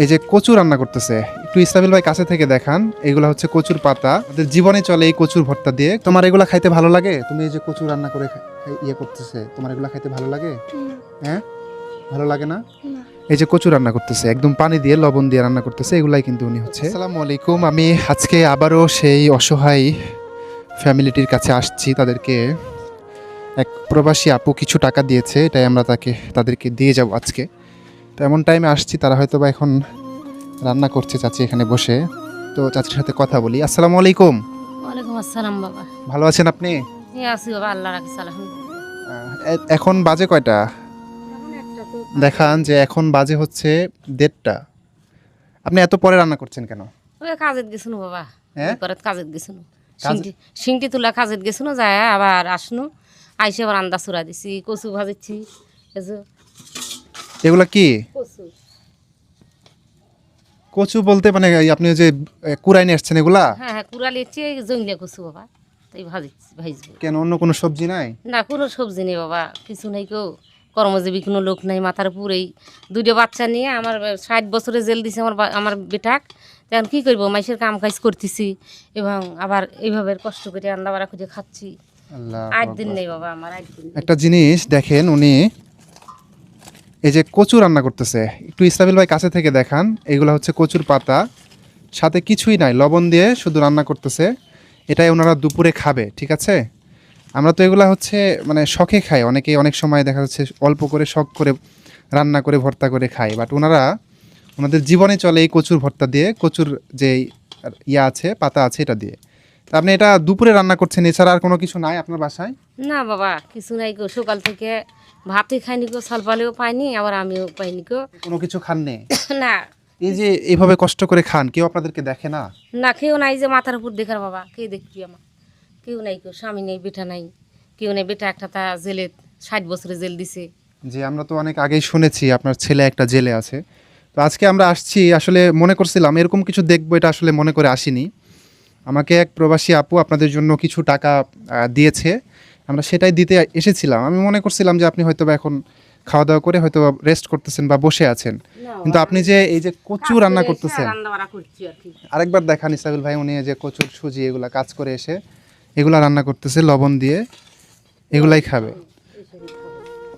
এই যে কচু রান্না করতেছে একটু ইসরাবিল ভাই কাছে থেকে দেখান এগুলা হচ্ছে কচুর পাতা। আমাদের জীবনে চলে এই কচুর ভর্তা দিয়ে। তোমার এগুলা খাইতে ভালো লাগে? তুমি এই যে কচু রান্না করে ইয়ে করতেছে তোমার এগুলা খাইতে ভালো লাগে? হ্যাঁ? ভালো লাগে না। এই যে কচু রান্না করতেছে একদম পানি দিয়ে লবণ দিয়ে রান্না করতেছে এগুলাই কিন্তু উনি হচ্ছে। আসসালামু আলাইকুম। আমি আজকে আবারও সেই অসহায় ফ্যামিলিটির কাছে আসছি তাদেরকে এক প্রবাসী আপু কিছু টাকা দিয়েছে এটাই আমরা তাকে তাদেরকে দিয়ে যাব আজকে। তো এমন টাইমে আসছি তারা হয়তো বা এখন রান্না করছে চাচি এখানে বসে। তো চাচির সাথে কথা বলি। আসসালামু আলাইকুম। ওয়ালাইকুম আসসালাম বাবা। ভালো আছেন আপনি? আছি বাবা আল্লাহ রাখছে আলহামদুলিল্লাহ। এখন বাজে কয়টা? দেখান যে এখন বাজে হচ্ছে দেড়টা। আপনি এত পরে রান্না করছেন কেন? ওই কাজের গেছিল বাবা। হ্যাঁ? কাজে- সিংটি সিংটি তুলা কাজের গেছিল যায় আবার আসনু। আইসে আবার আন্দা চুরা দিছি কচু ভাজিছি এগুলা কি? কচু। কচু বলতে মানে আপনি যে কুড়াই নিয়ে আসছেন এগুলা? হ্যাঁ হ্যাঁ জঙ্গলে কচু বাবা। তাই ভাজিছি ভাজবো। কেন অন্য কোনো সবজি নাই? না কোনো সবজি নেই বাবা। কিছু নেই কেউ। কর্মজীবী কোনো লোক নাই মাথার উপরেই। দুটো বাচ্চা নিয়ে আমার ষাট বছরে জেল দিছে আমার আমার বেটাক। তখন কী করব? মাইসের কাম কাজ করতেছি এবং আবার এইভাবে কষ্ট করে রান্না বাড়া করে খাচ্ছি। আট দিন নেই বাবা আমার আট দিন। একটা জিনিস দেখেন উনি এই যে কচু রান্না করতেছে, একটু ইসরাবিল ভাই কাছে থেকে দেখান। এগুলো হচ্ছে কচুর পাতা। সাথে কিছুই নাই, লবণ দিয়ে শুধু রান্না করতেছে। এটাই ওনারা দুপুরে খাবে, ঠিক আছে? আমরা তো এগুলা হচ্ছে মানে শখে খাই। অনেকে অনেক সময় দেখা যাচ্ছে অল্প করে শখ করে রান্না করে, ভর্তা করে খাই বাট ওনারা, ওনাদের জীবনে চলে এই কচুর ভর্তা দিয়ে, কচুর যে ইয়া আছে, পাতা আছে, এটা দিয়ে। তা আপনি এটা দুপুরে রান্না করছেন, এছাড়া আর কোনো কিছু নাই আপনার বাসায়? না বাবা, কিছু নাই গো। সকাল থেকে ভাতই খাইনি গো সালপালেও পাইনি আবার আমিও পাইনি গো কোনো কিছু খাননি? না। এই যে এইভাবে কষ্ট করে খান কেউ আপনাদেরকে দেখে না? না কেউ নাই যে মাথার উপর দেখার বাবা কে দেখবি আমার? কেউ নাই কেউ স্বামী নেই বেটা নাই। কেউ নেই বেটা একটা তা জেলে ষাট বছরে জেল দিছে। যে আমরা তো অনেক আগেই শুনেছি আপনার ছেলে একটা জেলে আছে। তো আজকে আমরা আসছি আসলে মনে করছিলাম এরকম কিছু দেখব এটা আসলে মনে করে আসিনি। আমাকে এক প্রবাসী আপু আপনাদের জন্য কিছু টাকা দিয়েছে। আমরা সেটাই দিতে এসেছিলাম। আমি মনে করছিলাম যে আপনি হয়তো বা এখন খাওয়া দাওয়া করে হয়তো রেস্ট করতেছেন বা বসে আছেন। কিন্তু আপনি যে এই যে কচু রান্না করতেছেন। আরেকবার দেখান ইসাবিল ভাই উনি যে কচুর সুজি এগুলা কাজ করে এসে এগুলা রান্না করতেছে লবণ দিয়ে এগুলাই খাবে।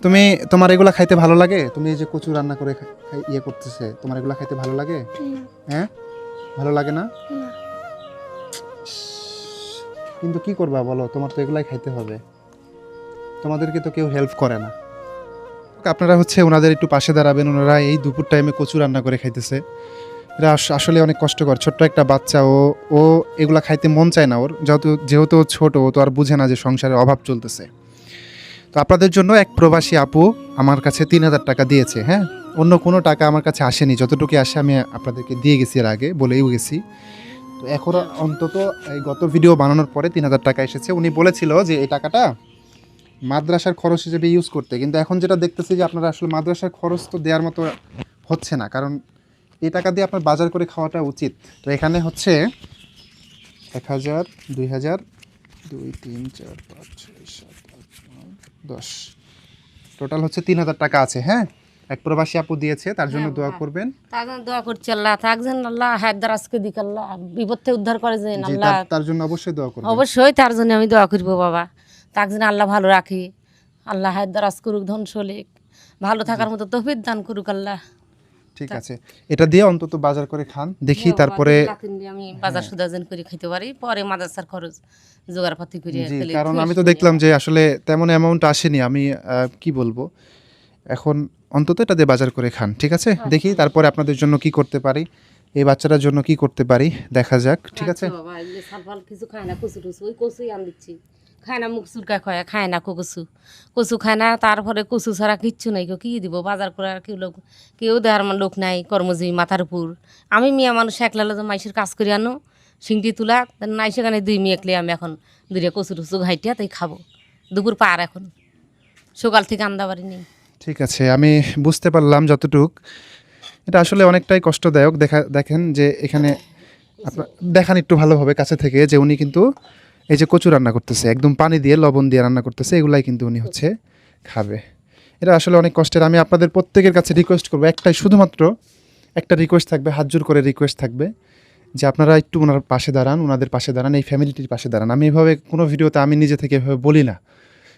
তুমি তোমার এগুলা খাইতে ভালো লাগে? তুমি এই যে কচু রান্না করে ইয়ে করতেছে তোমার এগুলা খাইতে ভালো লাগে? হ্যাঁ? ভালো লাগে না। কিন্তু কি করবা বলো? তোমার তো এগুলাই খাইতে হবে। তোমাদেরকে তো কেউ হেল্প করে না। আপনারা হচ্ছে ওনাদের একটু পাশে দাঁড়াবেন, ওনারা এই দুপুর টাইমে কচু রান্না করে খাইতেছে। এটা আস- আসলে অনেক কষ্টকর, ছোট্ট একটা বাচ্চা, ও ও এগুলা খাইতে মন চায় না ওর। যেহেতু যেহেতু ছোট, ও তো আর বুঝে না যে সংসারে অভাব চলতেছে। তো আপনাদের জন্য এক প্রবাসী আপু আমার কাছে তিন হাজার টাকা দিয়েছে হ্যাঁ? অন্য কোনো টাকা আমার কাছে আসেনি যতটুকু আসে আমি আপনাদেরকে দিয়ে গেছি এর আগে, বলেও গেছি। তো এখন অন্তত এই গত ভিডিও বানানোর পরে তিন হাজার টাকা এসেছে। উনি বলেছিল যে এই টাকাটা মাদ্রাসার খরচ হিসেবে ইউজ করতে। কিন্তু এখন যেটা দেখতেছি যে আপনারা আসলে মাদ্রাসার খরচ তো দেওয়ার মতো হচ্ছে না। কারণ এই টাকা দিয়ে আপনার বাজার করে খাওয়াটা উচিত। তো এখানে হচ্ছে এক হাজার দুই হাজার দুই তিন চার পাঁচ ছয় সাত আট নয় দশ। টোটাল হচ্ছে তিন হাজার টাকা আছে হ্যাঁ? এক প্রবাসী আপু দিয়েছে তার জন্য হ্যাঁ, দোয়া হ্যাঁ। করবেন। তার জন্য দোয়া করছি আল্লাহ। থাক যেন আল্লাহ হাত দারাজকে দিক আল্লাহ। বিপদ থেকে উদ্ধার করে যেন আল্লাহ। তার- তার জন্য অবশ্যই দোয়া করবেন। অবশ্যই তার জন্য আমি দোয়া করব বাবা। তাক যেন আল্লাহ ভালো রাখে। আল্লাহ হাত দারাজ করুক ধন সলিক। ভালো থাকার মতো তহবিদ দান করুক আল্লাহ। ঠিক আছে। এটা দিয়ে অন্তত বাজার করে খান। দেখি হ্যাঁ, তারপরে আমি বাজার সুদা যেন করে খেতে পারি। পরে মাদ্রাসার খরচ জোগাড় পাতি করে কারণ আমি তো দেখলাম যে আসলে তেমন অ্যামাউন্ট আসেনি। আমি কি বলব? এখন অন্তত এটা দিয়ে বাজার করে খান ঠিক আছে? আচ্ছা। দেখি তারপরে আপনাদের জন্য কি করতে পারি। এই বাচ্চাটার জন্য কি করতে পারি দেখা যাক ঠিক আছে? আচ্ছা সালফাল কিছু খায় না কচু টুচু ওই কচুই আন দিচ্ছি। খায় না মুখ চুরকা খায় খায় না কচু। কচু খায় না তারপরে কচু ছাড়া কিচ্ছু নাই কেউ কী দিব? বাজার করার কেউ লোক কেউ দেওয়ার লোক নাই কর্মজীবী মাথার উপর। আমি মিয়া মানুষ একলা মাইসের কাজ করে আনো সিংটি তুলা নাই সেখানে দুই মেয়েকলে আমি এখন দুইটা কচু টুচু ঘাইটিয়া তাই খাব। দুপুর পার এখন। সকাল থেকে আন্দা বাড়ি নেই। ঠিক আছে আমি বুঝতে পারলাম যতটুক। এটা আসলে অনেকটাই কষ্টদায়ক। দেখা দেখেন যে এখানে আপনার দেখান একটু ভালোভাবে কাছে থেকে যে উনি কিন্তু এই যে কচু রান্না করতেছে একদম পানি দিয়ে লবণ দিয়ে রান্না করতেছে এগুলাই কিন্তু উনি হচ্ছে খাবে। এটা আসলে অনেক কষ্টের। আমি আপনাদের প্রত্যেকের কাছে রিকোয়েস্ট করব একটাই শুধুমাত্র একটা রিকোয়েস্ট থাকবে হাত জোর করে রিকোয়েস্ট থাকবে যে আপনারা একটু ওনার পাশে দাঁড়ান ওনাদের পাশে দাঁড়ান এই ফ্যামিলিটির পাশে দাঁড়ান। আমি এভাবে কোনো ভিডিওতে আমি নিজে থেকে এভাবে বলি না।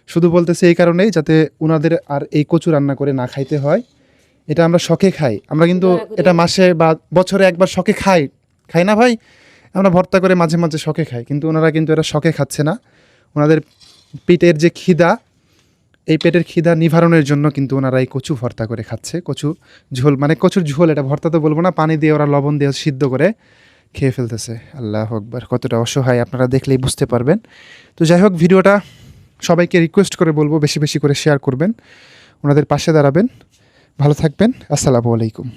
শুধু বলতেছি এই কারণেই যাতে ওনাদের আর এই কচু রান্না করে না খাইতে হয়। এটা আমরা শখে খাই। আমরা কিন্তু এটা মাসে বা বছরে একবার শখে খাই। খাই না ভাই? আমরা ভর্তা করে মাঝে মাঝে শখে খাই, কিন্তু ওনারা কিন্তু এটা শখে খাচ্ছে না। ওনাদের পেটের যে খিদা, এই পেটের খিদা নিবারণের জন্য কিন্তু ওনারা এই কচু ভর্তা করে খাচ্ছে। কচু ঝোল মানে কচুর ঝোল এটা, ভর্তা তো বলব না, পানি দিয়ে ওরা লবণ দিয়ে সিদ্ধ করে খেয়ে ফেলতেছে। আল্লাহ আকবার, কতটা অসহায় আপনারা দেখলেই বুঝতে পারবেন। তো যাই হোক, ভিডিওটা সবাইকে রিকোয়েস্ট করে বলব, বেশি বেশি করে শেয়ার করবেন। ওনাদের পাশে দাঁড়াবেন। ভালো থাকবেন। আসসালামু আলাইকুম।